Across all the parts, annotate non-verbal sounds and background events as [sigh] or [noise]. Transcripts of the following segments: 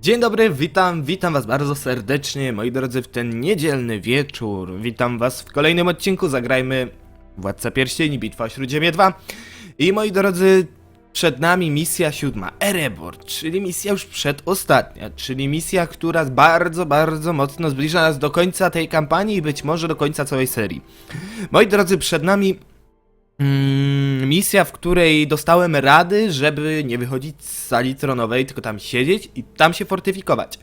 Dzień dobry, witam, witam was bardzo serdecznie, moi drodzy, w ten niedzielny wieczór. Witam was w kolejnym odcinku, zagrajmy Władca Pierścieni, Bitwa o Śródziemie 2. I moi drodzy, przed nami misja siódma, Erebor, czyli misja już przedostatnia, czyli misja, która bardzo, bardzo mocno zbliża nas do końca tej kampanii i być może do końca całej serii. Moi drodzy, przed nami misja, w której dostałem rady, żeby nie wychodzić z sali tronowej, tylko tam siedzieć i tam się fortyfikować.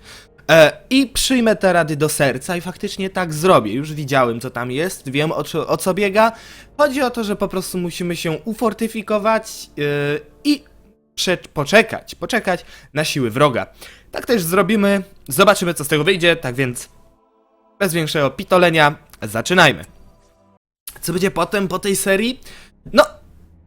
E, I przyjmę te rady do serca i faktycznie tak zrobię. Już widziałem, co tam jest, wiem o, co- o co biega. Chodzi o to, że po prostu musimy się ufortyfikować e, i poczekać, poczekać na siły wroga. Tak też zrobimy, zobaczymy, co z tego wyjdzie, tak więc bez większego pitolenia zaczynajmy. Co będzie potem po tej serii? No,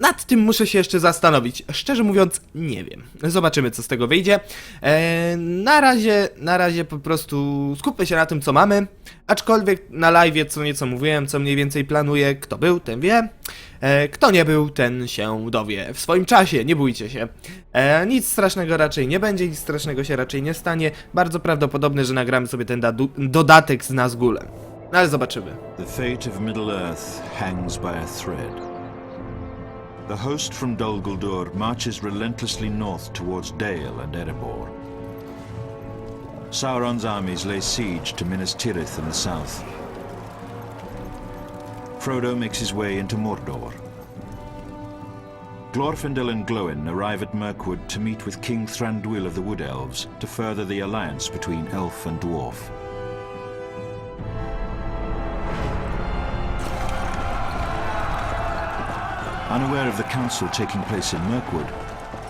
nad tym muszę się jeszcze zastanowić. Szczerze mówiąc, nie wiem. Zobaczymy, co z tego wyjdzie. Eee, na razie, na razie po prostu skupmy się na tym, co mamy. Aczkolwiek na live co nieco mówiłem, co mniej więcej planuję. Kto był, ten wie. E, kto nie był, ten się dowie w swoim czasie, nie bójcie się. E, nic strasznego raczej nie będzie, nic strasznego się raczej nie stanie. Bardzo prawdopodobne, że nagramy sobie ten dodatek z Nazgulem. No ale zobaczymy. The fate of Middle-earth hangs by a thread. The host from Dol Guldur marches relentlessly north towards Dale and Erebor. Sauron's armies lay siege to Minas Tirith in the south. Frodo makes his way into Mordor. Glorfindel and Glóin arrive at Mirkwood to meet with King Thranduil of the Wood Elves to further the alliance between elf and dwarf. Unaware of the council taking place in Mirkwood,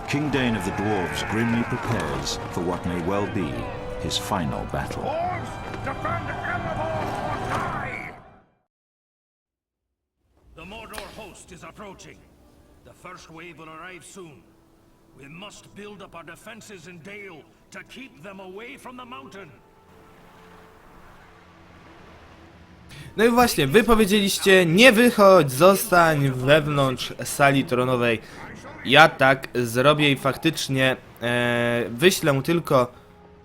King Dane of the Dwarves grimly prepares for what may well be his final battle. The Mordor host is approaching. The first wave will arrive soon. We must build up our defenses in Dale to keep them away from the mountain. No i właśnie, wy powiedzieliście nie wychodź, zostań wewnątrz sali tronowej. Ja tak zrobię i faktycznie e, wyślę tylko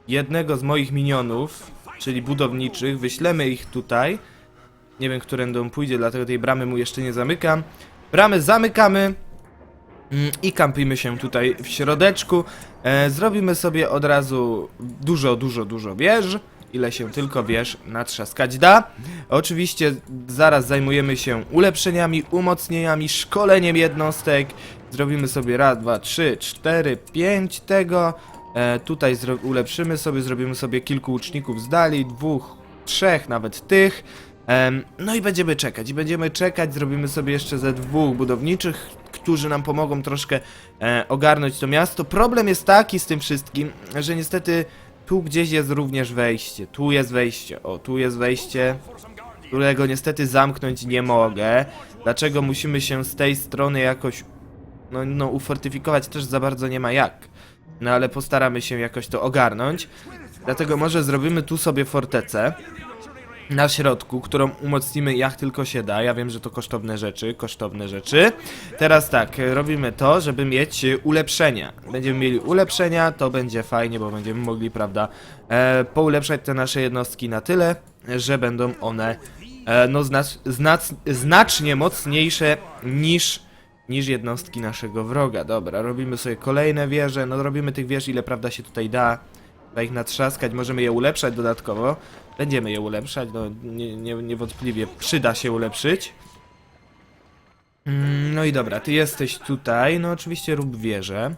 jednego z moich minionów, czyli budowniczych, wyślemy ich tutaj. Nie wiem, którędy pójdzie, dlatego tej bramy mu jeszcze nie zamykam. Bramę zamykamy mm, i kampimy się tutaj w środeczku. E, zrobimy sobie od razu dużo, dużo, dużo wież ile się tylko wiesz natrzaskać da. Oczywiście zaraz zajmujemy się ulepszeniami, umocnieniami, szkoleniem jednostek. Zrobimy sobie raz, dwa, trzy, cztery, pięć tego. E, tutaj ulepszymy sobie, zrobimy sobie kilku łuczników z dali, dwóch, trzech, nawet tych. Em, no i będziemy czekać, i będziemy czekać, zrobimy sobie jeszcze ze dwóch budowniczych, którzy nam pomogą troszkę e, ogarnąć to miasto. Problem jest taki z tym wszystkim, że niestety tu gdzieś jest również wejście, tu jest wejście, o tu jest wejście, którego niestety zamknąć nie mogę. Dlaczego musimy się z tej strony jakoś, no, no ufortyfikować też za bardzo nie ma jak. No ale postaramy się jakoś to ogarnąć. Dlatego może zrobimy tu sobie fortecę na środku, którą umocnimy jak tylko się da. Ja wiem, że to kosztowne rzeczy, kosztowne rzeczy. Teraz tak, robimy to, żeby mieć e, ulepszenia. Będziemy mieli ulepszenia, to będzie fajnie, bo będziemy mogli, prawda, e, poulepszać te nasze jednostki na tyle, że będą one e, no znacz, znac, znacznie mocniejsze niż niż jednostki naszego wroga. Dobra, robimy sobie kolejne wieże, no robimy tych wież ile prawda się tutaj da. Trzeba ich natrzaskać, możemy je ulepszać dodatkowo. Będziemy je ulepszać, no nie, nie, niewątpliwie przyda się ulepszyć. Mm, No i dobra, ty jesteś tutaj, no oczywiście rób wieżę.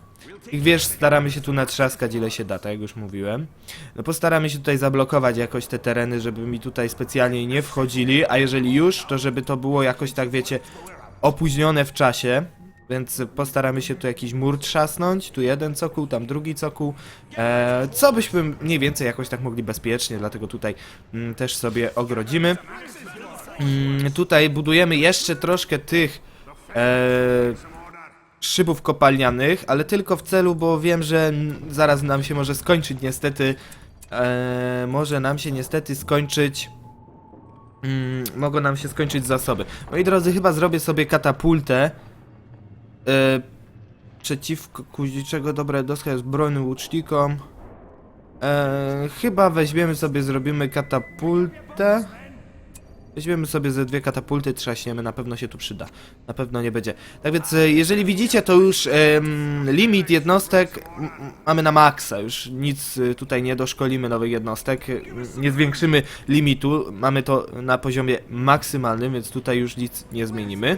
Tych wież staramy się tu natrzaskać ile się da, tak jak już mówiłem. No postaramy się tutaj zablokować jakoś te tereny, żeby mi tutaj specjalnie nie wchodzili, a jeżeli już, to żeby to było jakoś tak wiecie, opóźnione w czasie. Więc postaramy się tu jakiś mur trzasnąć, tu jeden cokół, tam drugi cokół, e, co byśmy mniej więcej jakoś tak mogli bezpiecznie, dlatego tutaj mm, też sobie ogrodzimy. Mm, tutaj budujemy jeszcze troszkę tych e, szybów kopalnianych, ale tylko w celu, bo wiem, że zaraz nam się może skończyć niestety, e, może nam się niestety skończyć Mm, mogą nam się skończyć zasoby. Moi drodzy, chyba zrobię sobie katapultę. E, przeciwko kuźniczego dobra doska jest broni łucznikom. E, chyba weźmiemy sobie, zrobimy katapultę. Weźmiemy sobie ze dwie katapulty, trzaśniemy, na pewno się tu przyda. Na pewno nie będzie. Tak więc, e, jeżeli widzicie, to już em, limit jednostek mamy na maksa. Już nic e, tutaj nie doszkolimy nowych jednostek. Nie zwiększymy limitu. Mamy to na poziomie maksymalnym, więc tutaj już nic nie zmienimy.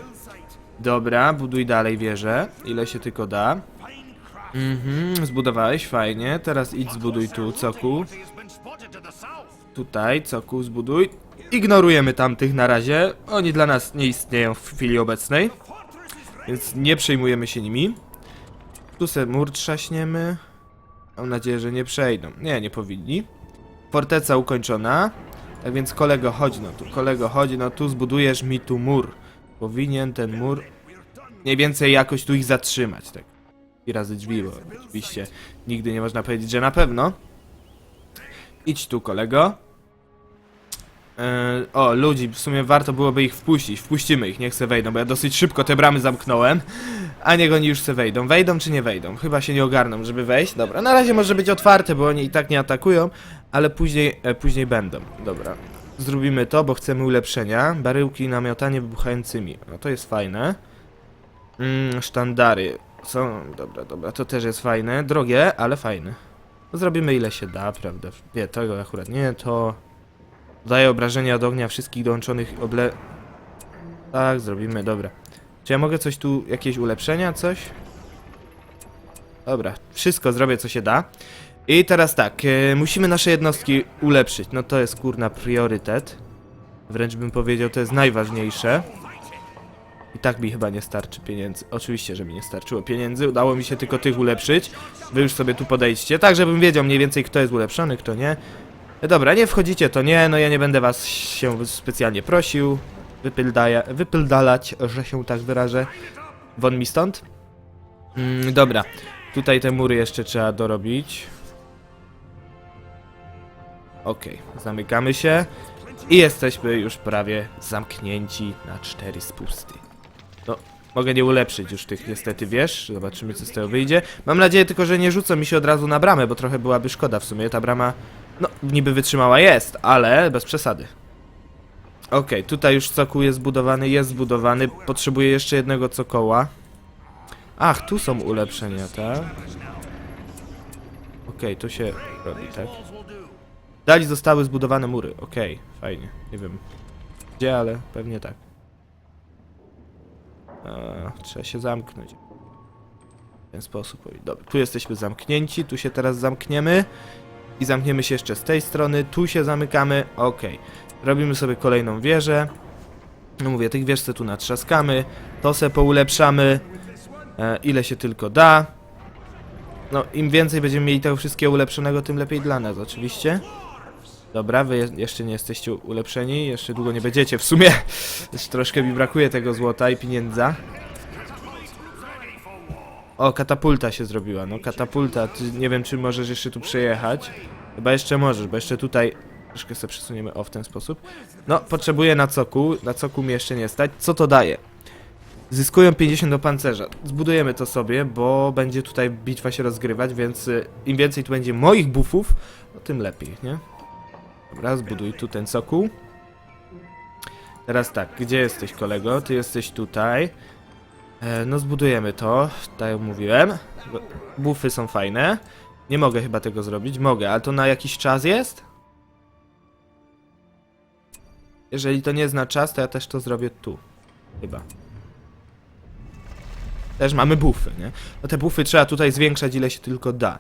Dobra, buduj dalej wieżę. Ile się tylko da. Mhm, zbudowałeś, fajnie. Teraz idź zbuduj tu, coku. Tutaj, coku, zbuduj. Ignorujemy tamtych na razie. Oni dla nas nie istnieją w chwili obecnej. Więc nie przejmujemy się nimi. Tu se mur trzaśniemy. Mam nadzieję, że nie przejdą. Nie, nie powinni. Forteca ukończona. Tak więc kolego, chodź no tu. Kolego, chodź no tu, zbudujesz mi tu mur. Powinien ten mur mniej więcej jakoś tu ich zatrzymać, tak. I razy drzwi, bo oczywiście nigdy nie można powiedzieć, że na pewno. Idź tu, kolego. E, o, ludzi, w sumie warto byłoby ich wpuścić. Wpuścimy ich, niech se wejdą, bo ja dosyć szybko te bramy zamknąłem. A niech oni już se wejdą. Wejdą czy nie wejdą? Chyba się nie ogarną, żeby wejść. Dobra, na razie może być otwarte, bo oni i tak nie atakują, ale później, e, później będą. Dobra. Zrobimy to, bo chcemy ulepszenia. Baryłki namiotanie wybuchającymi. No to jest fajne. Mm, sztandary. Są, dobra, dobra, to też jest fajne. Drogie, ale fajne. Zrobimy ile się da, prawda? Nie, tego akurat nie, to... Daje obrażenia od ognia wszystkich dołączonych oble... Tak, zrobimy, dobra. Czy ja mogę coś tu, jakieś ulepszenia, coś? Dobra, wszystko zrobię co się da. I teraz tak, e, musimy nasze jednostki ulepszyć. No to jest kurna priorytet. Wręcz bym powiedział, to jest najważniejsze. I tak mi chyba nie starczy pieniędzy. Oczywiście, że mi nie starczyło pieniędzy. Udało mi się tylko tych ulepszyć. Wy już sobie tu podejdźcie, tak żebym wiedział mniej więcej kto jest ulepszony, kto nie. E, Dobra, nie wchodzicie, to nie, no ja nie będę was się specjalnie prosił. Wypyldaja, wypyldalać, że się tak wyrażę. Won mi stąd. Mm, dobra, tutaj te mury jeszcze trzeba dorobić. Okej, zamykamy się. I jesteśmy już prawie zamknięci na cztery spusty. No, mogę nie ulepszyć już tych niestety, wiesz? Zobaczymy co z tego wyjdzie. Mam nadzieję tylko, że nie rzucą mi się od razu na bramę, bo trochę byłaby szkoda w sumie. Ta brama, no, niby wytrzymała jest, ale bez przesady. Okej, tutaj już cokół jest zbudowany, jest zbudowany. Potrzebuję jeszcze jednego cokoła. Ach, tu są ulepszenia, tak? Okej, to się robi, tak? Dali zostały zbudowane mury. Okej, fajnie. Nie wiem gdzie, ale pewnie tak. Eee, trzeba się zamknąć. W ten sposób. Dobra, tu jesteśmy zamknięci, tu się teraz zamkniemy. I zamkniemy się jeszcze z tej strony, tu się zamykamy. Okej. Robimy sobie kolejną wieżę. No mówię, tych wież tu natrzaskamy. To se poulepszamy. E, ile się tylko da. No, im więcej będziemy mieli tego wszystkiego ulepszonego, tym lepiej dla nas, oczywiście. Dobra, wy je- jeszcze nie jesteście ulepszeni, jeszcze długo nie będziecie w sumie. [laughs] Jeszcze troszkę mi brakuje tego złota i pieniędza. O, katapulta się zrobiła, no katapulta, nie wiem czy możesz jeszcze tu przejechać. Chyba jeszcze możesz, bo jeszcze tutaj troszkę sobie przesuniemy o w ten sposób. No, potrzebuję na coku, na coku mi jeszcze nie stać. Co to daje? Zyskują 50 do pancerza. Zbudujemy to sobie, bo będzie tutaj bitwa się rozgrywać, więc y, im więcej tu będzie moich buffów, no tym lepiej, nie? Dobra, zbuduj tu ten sokół. Teraz tak, gdzie jesteś kolego? Ty jesteś tutaj. E, no zbudujemy to, tak jak mówiłem. Buffy są fajne. Nie mogę chyba tego zrobić. Mogę, ale to na jakiś czas jest? Jeżeli to nie jest na czas, to ja też to zrobię tu. Chyba. Też mamy buffy, nie? No te buffy trzeba tutaj zwiększać ile się tylko da.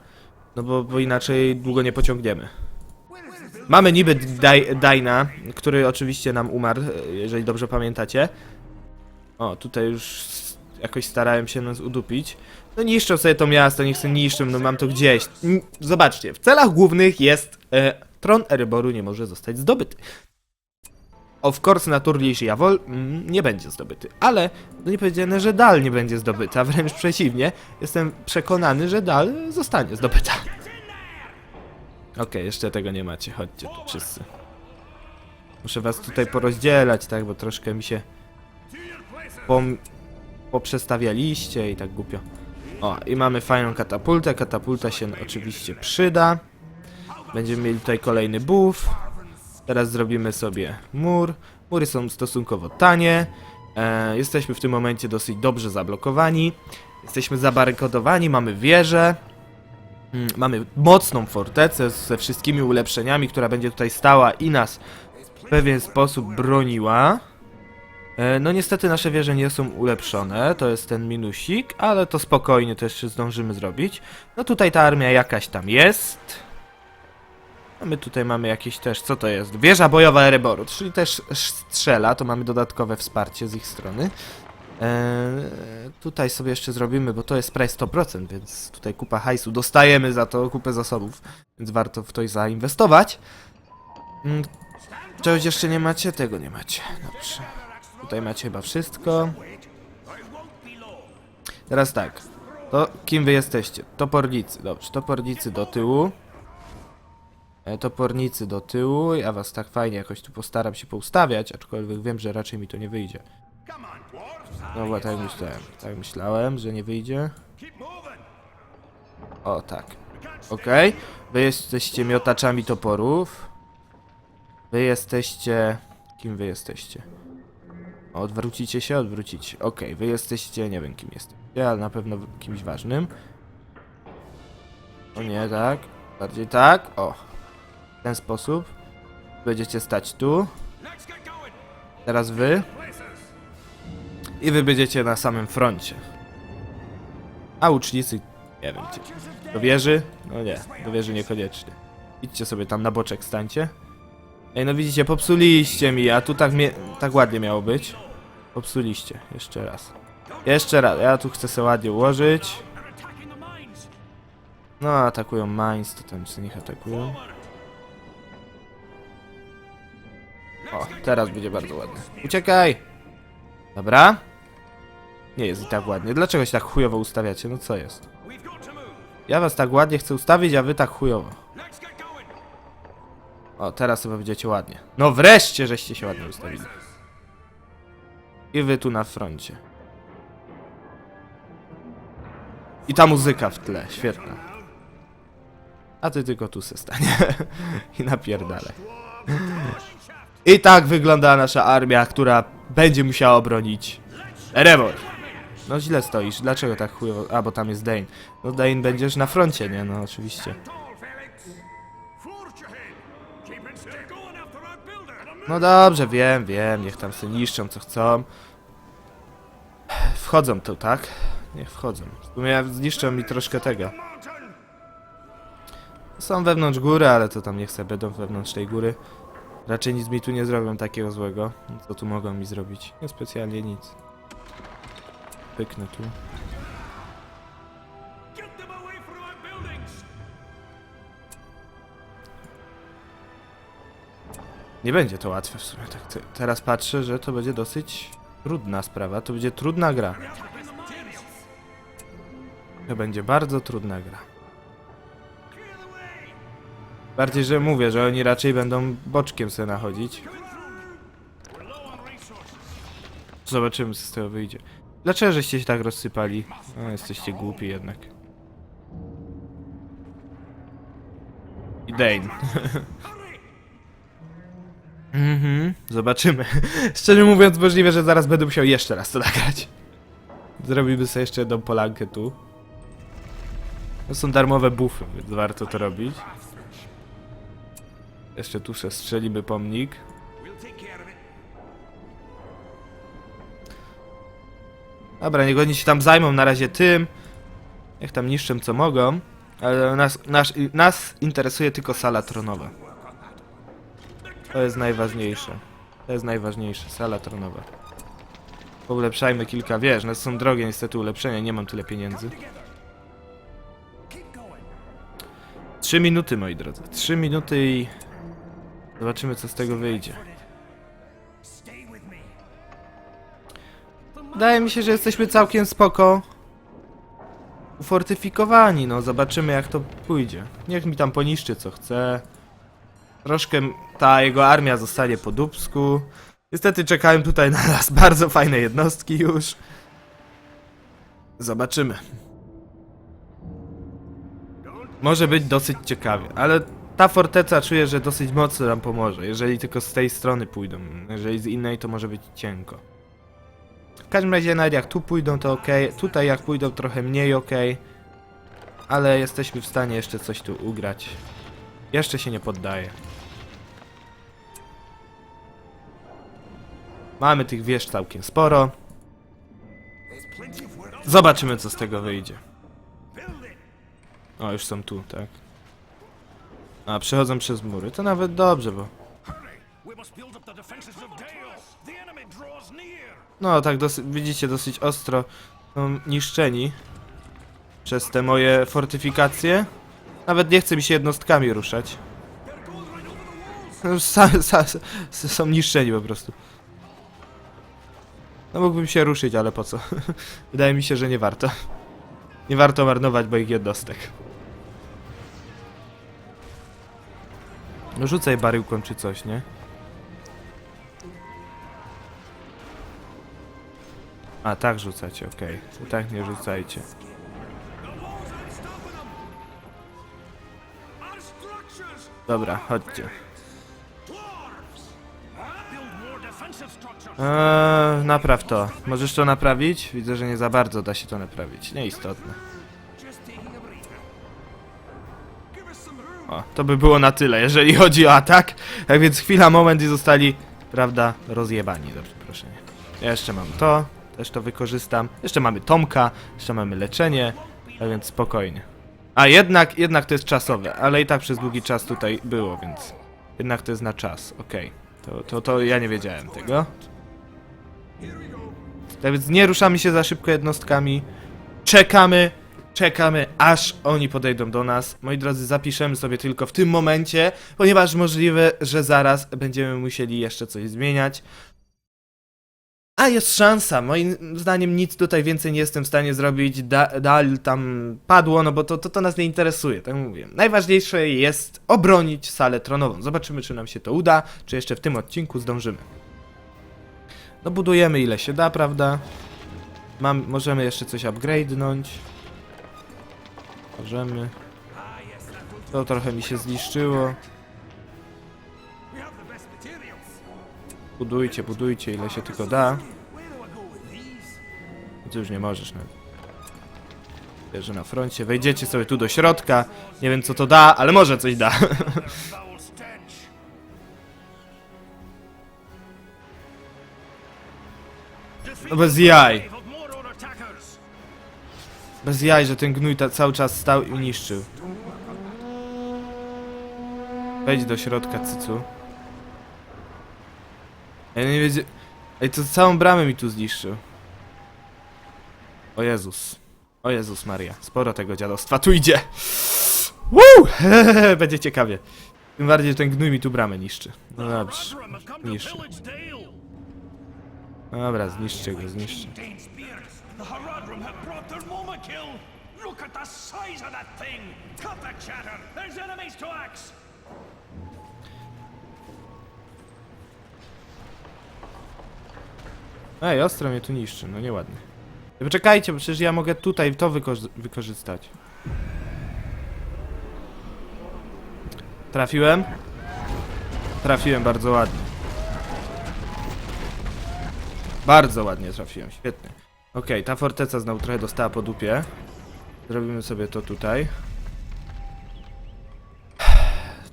No bo, bo inaczej długo nie pociągniemy. Mamy niby Dajna, który oczywiście nam umarł, jeżeli dobrze pamiętacie. O, tutaj już jakoś starałem się nas udupić. No niszczą sobie to miasto, niech sobie niszczą, no mam to gdzieś. Zobaczcie, w celach głównych jest e, tron Eryboru nie może zostać zdobyty. Of course Naturlish Jawol mm, nie będzie zdobyty, ale no nie powiedziane, że Dal nie będzie zdobyta, wręcz przeciwnie, jestem przekonany, że Dal zostanie zdobyta. Okej, jeszcze tego nie macie, chodźcie tu wszyscy. Muszę was tutaj porozdzielać, tak, bo troszkę mi się pom poprzestawialiście i tak głupio. O, i mamy fajną katapultę, katapulta się oczywiście przyda. Będziemy mieli tutaj kolejny buff. Teraz zrobimy sobie mur. Mury są stosunkowo tanie. E, jesteśmy w tym momencie dosyć dobrze zablokowani. Jesteśmy zabarykadowani, mamy wieżę. Mm, Mamy mocną fortecę ze wszystkimi ulepszeniami, która będzie tutaj stała i nas w pewien sposób broniła. E, No niestety nasze wieże nie są ulepszone, to jest ten minusik, ale to spokojnie to jeszcze zdążymy zrobić. No tutaj ta armia jakaś tam jest. A my tutaj mamy jakieś też, co to jest? Wieża bojowa Ereboru, czyli też strzela, to mamy dodatkowe wsparcie z ich strony. Eee, tutaj sobie jeszcze zrobimy, bo to jest prawie 100%, więc tutaj kupa hajsu dostajemy za to kupę zasobów, więc warto w to zainwestować. Mm, Czegoś jeszcze nie macie? Tego nie macie. Dobrze. Tutaj macie chyba wszystko. Teraz tak. To kim wy jesteście? Topornicy. Dobrze, topornicy do tyłu. E, Topornicy do tyłu. Ja was tak fajnie jakoś tu postaram się poustawiać, aczkolwiek wiem, że raczej mi to nie wyjdzie. Bo tak myślałem. Tak myślałem, że nie wyjdzie. O, tak. Okej. Wy jesteście miotaczami toporów. Wy jesteście... Kim wy jesteście? Odwrócicie się, odwrócicie. Okej, wy jesteście... Nie wiem kim jesteście, ale na pewno kimś ważnym. O nie, tak. Bardziej tak. O. W ten sposób. Będziecie stać tu. Teraz wy. I wy będziecie na samym froncie. A ucznicy... Nie wiem gdzie. Do wieży? No nie, do wieży niekoniecznie. Idźcie sobie tam na boczek stańcie. Ej, no widzicie, popsuliście mi, a tu tak, tak ładnie miało być. Popsuliście. Jeszcze raz. Jeszcze raz. Ja tu chcę sobie ładnie ułożyć. No, atakują mines, to tam co nich atakują. O, teraz będzie bardzo ładnie. Uciekaj! Dobra. Nie jest i tak ładnie. Dlaczego się tak chujowo ustawiacie? No co jest? Ja was tak ładnie chcę ustawić, a wy tak chujowo. O, teraz chyba będziecie ładnie. No wreszcie, żeście się ładnie ustawili. I wy tu na froncie. I ta muzyka w tle, świetna. A ty tylko tu se stanie. [laughs] I napierdalaj. I tak wygląda nasza armia, która będzie musiała obronić Erebor. No źle stoisz, dlaczego tak chujowo? A, bo tam jest Dane. No Dane będziesz na froncie, nie? No oczywiście. No dobrze, wiem, wiem, niech tam sobie niszczą co chcą. Wchodzą tu, tak? Niech wchodzą. W sumie zniszczą mi troszkę tego. Są wewnątrz góry, ale to tam niech sobie będą wewnątrz tej góry. Raczej nic mi tu nie zrobią takiego złego. Co tu mogą mi zrobić? Niespecjalnie nic. Pyknę tu. Nie będzie to łatwe w sumie. Tak te, teraz patrzę, że to będzie dosyć trudna sprawa. To będzie trudna gra. To będzie bardzo trudna gra. Bardziej, że mówię, że oni raczej będą boczkiem sobie nachodzić. Zobaczymy, co z tego wyjdzie. Dlaczego żeście się tak rozsypali? No, jesteście głupi jednak. I Dane. [laughs] Mhm, zobaczymy. [laughs] Szczerze mówiąc, możliwe, że zaraz będę musiał jeszcze raz to nagrać. Zrobimy sobie jeszcze jedną polankę tu. To są darmowe buffy, więc warto to robić. Jeszcze tu se strzelimy pomnik. Dobra, niech oni się tam zajmą na razie tym. Niech tam niszczą co mogą. Ale nas, nas, nas interesuje tylko sala tronowa. To jest najważniejsze. To jest najważniejsze, sala tronowa. Ulepszajmy kilka wież. No są drogie niestety ulepszenia, nie mam tyle pieniędzy. Trzy minuty, moi drodzy. Trzy minuty i... Zobaczymy, co z tego wyjdzie. Wydaje mi się, że jesteśmy całkiem spoko. Ufortyfikowani, no. Zobaczymy, jak to pójdzie. Niech mi tam poniszczy, co chce. Troszkę ta jego armia zostanie po dubsku. Niestety czekają tutaj na nas [laughs] bardzo fajne jednostki już. Zobaczymy. Może być dosyć ciekawie, ale ta forteca czuję, że dosyć mocno nam pomoże, jeżeli tylko z tej strony pójdą. Jeżeli z innej, to może być cienko. W każdym razie, nawet jak tu pójdą, to ok. Tutaj jak pójdą, trochę mniej ok. Ale jesteśmy w stanie jeszcze coś tu ugrać. Jeszcze się nie poddaje. Mamy tych wież całkiem sporo. Zobaczymy, co z tego wyjdzie. O, już są tu, tak. A, przechodzą przez mury. To nawet dobrze, bo... Hurry! We must build up the defenses of. The enemy draws near. No, tak dosyć, widzicie, dosyć ostro są niszczeni przez te moje fortyfikacje. Nawet nie chce mi się jednostkami ruszać. No, są niszczeni po prostu. No mógłbym się ruszyć, ale po co? [laughs] Wydaje mi się, że nie warto. Nie warto marnować moich jednostek. No rzucaj baryłką czy coś, nie? A, tak rzucacie, okej. To tak nie rzucajcie. Dobra, chodźcie. Eee, napraw to. Możesz to naprawić? Widzę, że nie za bardzo da się to naprawić. Nieistotne. O, to by było na tyle, jeżeli chodzi o atak. Tak więc chwila, moment i zostali, prawda, rozjebani, za przeproszenie. Ja jeszcze mam to, też to wykorzystam. Jeszcze mamy Tomka, jeszcze mamy leczenie, tak więc spokojnie. A jednak, jednak to jest czasowe, ale i tak przez długi czas tutaj było, więc jednak to jest na czas, okej. To, to, to ja nie wiedziałem tego. Tak więc nie ruszamy się za szybko jednostkami. Czekamy, czekamy, aż oni podejdą do nas. Moi drodzy, zapiszemy sobie tylko w tym momencie, ponieważ możliwe, że zaraz będziemy musieli jeszcze coś zmieniać. A jest szansa, moim zdaniem nic tutaj więcej nie jestem w stanie zrobić. Da, dal tam padło, no bo to, to, to nas nie interesuje, tak mówię. Najważniejsze jest obronić salę tronową. Zobaczymy, czy nam się to uda, czy jeszcze w tym odcinku zdążymy. No budujemy ile się da, prawda? Mam, możemy jeszcze coś upgrade'nąć. Możemy. To trochę mi się zniszczyło. Budujcie, budujcie ile się tylko da. Ty już nie możesz nawet. Wierzę na froncie. Wejdziecie sobie tu do środka. Nie wiem co to da, ale może coś da. [laughs] No bez jaj. Bez jaj, że ten gnój ta cały czas stał i niszczył. Wejdź do środka, cycu. Ja nie. Ej, to całą bramę mi tu zniszczył. O Jezus. O Jezus Maria. Sporo tego dziadostwa tu idzie. Woo! [laughs] Będzie ciekawie. Tym bardziej, że ten gnój mi tu bramę niszczy. No dobrze. Niszczy. Dale. Dobra, zniszczę go, kill. Look at the size of that thing. Cut the chatter. There's enemies to axe. Ej, ostro mnie tu niszczy, no nieładnie. Poczekajcie, bo przecież ja mogę tutaj to wyko- wykorzystać. Trafiłem? Trafiłem bardzo ładnie. Bardzo ładnie trafiłem, świetnie. Okej, ta forteca znowu trochę dostała po dupie. Zrobimy sobie to tutaj.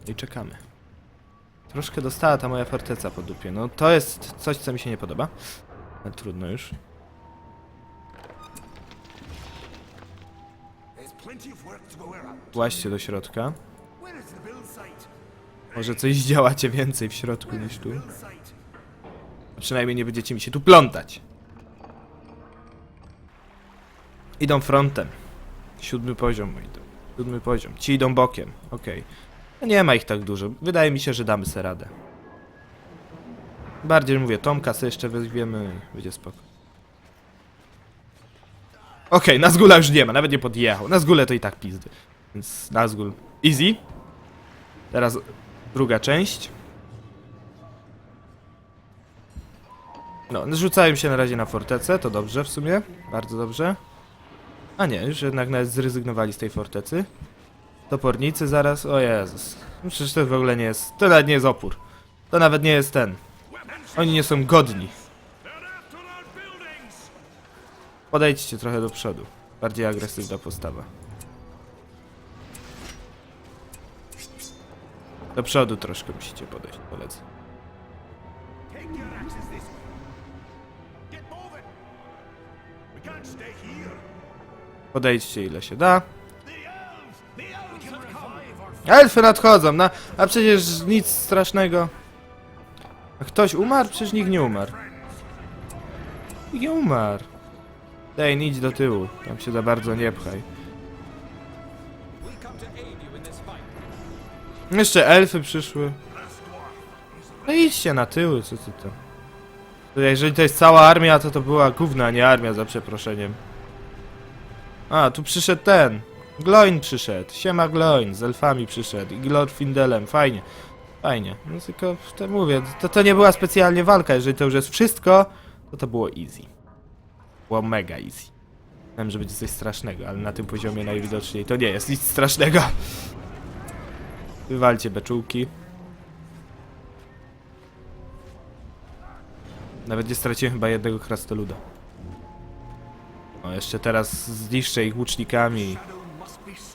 I czekamy. Troszkę dostała ta moja forteca po dupie. No to jest coś, co mi się nie podoba. Ale trudno już. Właźcie do środka. Może coś zdziałacie więcej w środku niż tu. A przynajmniej nie będziecie mi się tu plątać. Idą frontem. Siódmy poziom, moi drodzy. Siódmy poziom. Ci idą bokiem. Okej. No Nie ma ich tak dużo. Wydaje mi się, że damy sobie radę. Bardziej mówię, Tomka sobie jeszcze weźmiemy będzie spoko. Okej, Nazgula już nie ma, nawet nie podjechał. Nazgule to i tak pizdy. Więc Nazgul easy. Teraz druga część. No, rzucałem się na razie na fortecę, to dobrze w sumie. Bardzo dobrze. A nie, już jednak nawet zrezygnowali z tej fortecy. Topornicy zaraz, o Jezus. Przecież to w ogóle nie jest. To nawet nie jest opór. To nawet nie jest ten. Oni nie są godni. Podejdźcie trochę do przodu. Bardziej agresywna postawa. Do przodu troszkę musicie podejść, polecę. Podejdźcie ile się da. Elfy nadchodzą, na, a przecież nic strasznego. A ktoś umarł? Przecież nikt nie umarł. Nikt nie umarł. Dej, idź do tyłu. Tam się za bardzo nie pchaj. Jeszcze elfy przyszły. No idźcie na tyły, co ty to? Jeżeli to jest cała armia, to to była gówna, nie armia, za przeproszeniem. A, tu przyszedł ten. Gloin przyszedł. Siema Gloin, z elfami przyszedł. I Glorfindelem, fajnie. Fajnie. No tylko to mówię, to, to nie była specjalnie walka. Jeżeli to już jest wszystko, to to było easy. Było mega easy. Wiem, że będzie coś strasznego, ale na tym poziomie najwidoczniej to nie jest nic strasznego. Wywalcie beczułki. Nawet nie straciłem chyba jednego krastoluda. O, jeszcze teraz zniszczę ich łucznikami.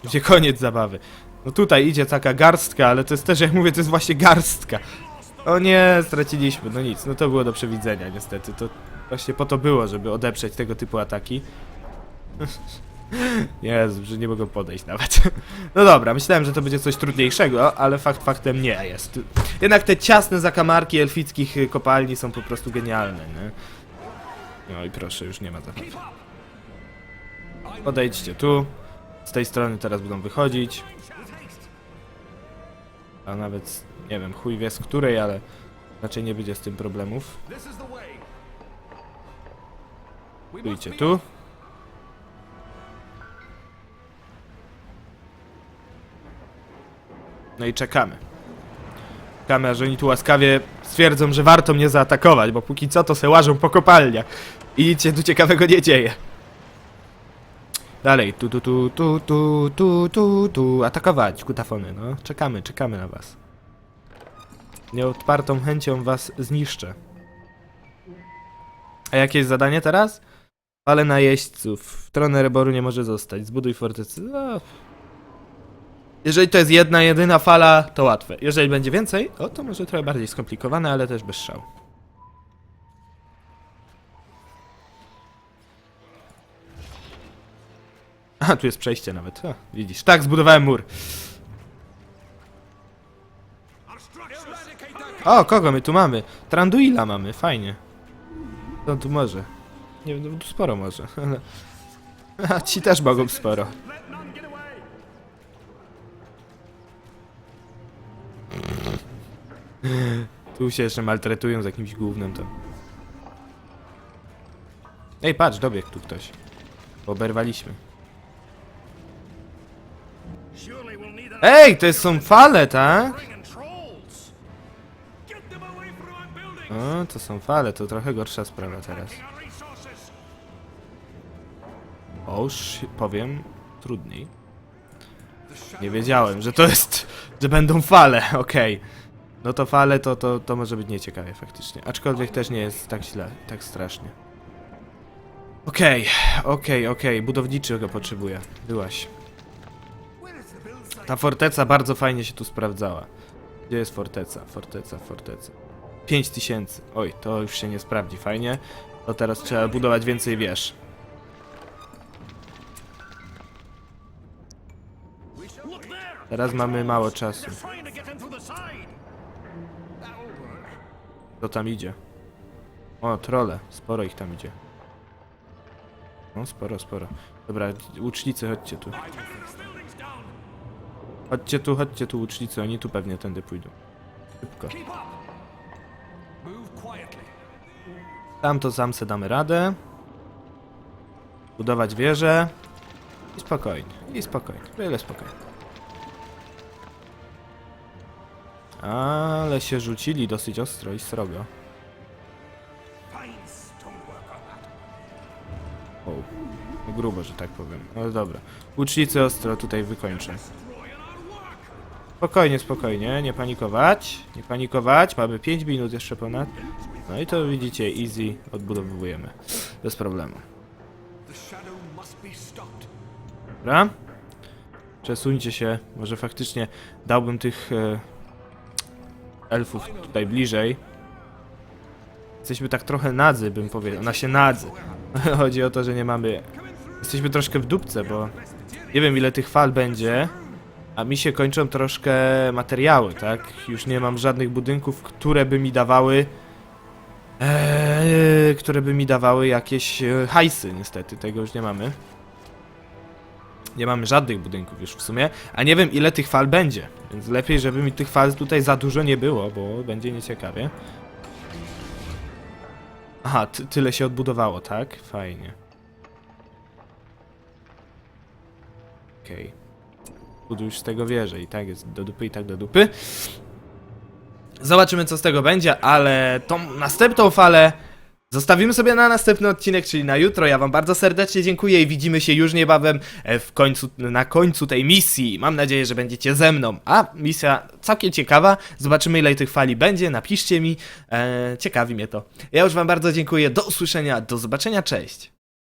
Gdzie koniec zabawy. No tutaj idzie taka garstka, ale to jest też, jak mówię, to jest właśnie garstka. O nie, straciliśmy. No nic, no to było do przewidzenia niestety. To właśnie po to było, żeby odeprzeć tego typu ataki. [laughs] Jezu, że nie mogą podejść nawet. [laughs] No dobra, myślałem, że to będzie coś trudniejszego, ale fakt faktem nie jest. Jednak te ciasne zakamarki elfickich kopalni są po prostu genialne, nie? No i proszę, już nie ma zabawy. Podejdźcie tu. Z tej strony teraz będą wychodzić. A nawet, nie wiem, chuj wie z której, ale raczej nie będzie z tym problemów. Pójdźcie tu. No i czekamy. Czekamy, aż oni tu łaskawie stwierdzą, że warto mnie zaatakować, bo póki co to se łażą po kopalniach. I nic się tu ciekawego nie dzieje. Dalej, tu, tu, tu, tu, tu, tu, tu, tu, atakować, kutafony, no. Czekamy, czekamy na was. Nieodpartą chęcią was zniszczę. A jakie jest zadanie teraz? Fale najeźdźców. Tron Reboru nie może zostać. Zbuduj fortecy. No. Jeżeli to jest jedna, jedyna fala, to łatwe. Jeżeli będzie więcej, o to może trochę bardziej skomplikowane, ale też bez szału. [laughs] A, tu jest przejście nawet. Widzisz. Tak, zbudowałem mur. O, kogo my tu mamy? Tranduila mamy, fajnie. No tu może. Nie wiem, no tu sporo może, [laughs] ale... A ci też mogą sporo. [laughs] Tu się jeszcze maltretują z jakimś głównym to. Ej, patrz, dobiegł tu ktoś. Oberwaliśmy. Ej, to są fale, tak? O, to są fale, to trochę gorsza sprawa teraz. Oż, powiem, trudniej. Nie wiedziałem, że to jest, że będą fale, [laughs] okej. No to fale to, to, to może być nieciekawie faktycznie. Aczkolwiek też nie jest tak źle, tak strasznie. Okej, okej, okej, budowniczego potrzebuję. Byłaś. Ta forteca bardzo fajnie się tu sprawdzała. Gdzie jest forteca? Forteca, forteca. 5000. Oj, to już się nie sprawdzi fajnie. To teraz trzeba budować więcej wież. Teraz mamy mało czasu. Kto tam idzie? O, trole. Sporo ich tam idzie. No, sporo, sporo. Dobra, łucznicy, chodźcie tu. Chodźcie tu, chodźcie tu, łucznicy. Oni tu pewnie tędy pójdą. Szybko. Tam to sam se damy radę. Budować wieżę. I spokojnie, i spokojnie. Wiele spokojnie. Ale się rzucili dosyć ostro i srogo. O, grubo, że tak powiem. Ale dobra. Łucznicy ostro tutaj wykończę. Spokojnie, spokojnie, nie panikować, nie panikować, mamy 5 minut jeszcze ponad. No i to widzicie, easy odbudowujemy, bez problemu. Dobra? Przesuńcie się, może faktycznie dałbym tych e, elfów tutaj bliżej. Jesteśmy tak trochę nadzy, bym powiedział, na się nadzy. [laughs] Chodzi o to, że nie mamy... Jesteśmy troszkę w dupce, bo nie wiem ile tych fal będzie, a mi się kończą troszkę materiały, tak? Już nie mam żadnych budynków, które by mi dawały... Eee, które by mi dawały jakieś e, hajsy, niestety, tego już nie mamy. Nie mamy żadnych budynków już w sumie, a nie wiem ile tych fal będzie, więc lepiej, żeby mi tych fal tutaj za dużo nie było, bo będzie nieciekawie. Aha, ty tyle się odbudowało, tak? Fajnie. Okej. Buduj już z tego wieżę i tak jest do dupy i tak do dupy. Zobaczymy co z tego będzie, ale tą następną falę Zostawimy sobie na następny odcinek, czyli na jutro. Ja wam bardzo serdecznie dziękuję i widzimy się już niebawem e, w końcu, na końcu tej misji. Mam nadzieję, że będziecie ze mną. A misja całkiem ciekawa. Zobaczymy ile tych fali będzie. Napiszcie mi. E, ciekawi mnie to. Ja już wam bardzo dziękuję. Do usłyszenia. Do zobaczenia. Cześć.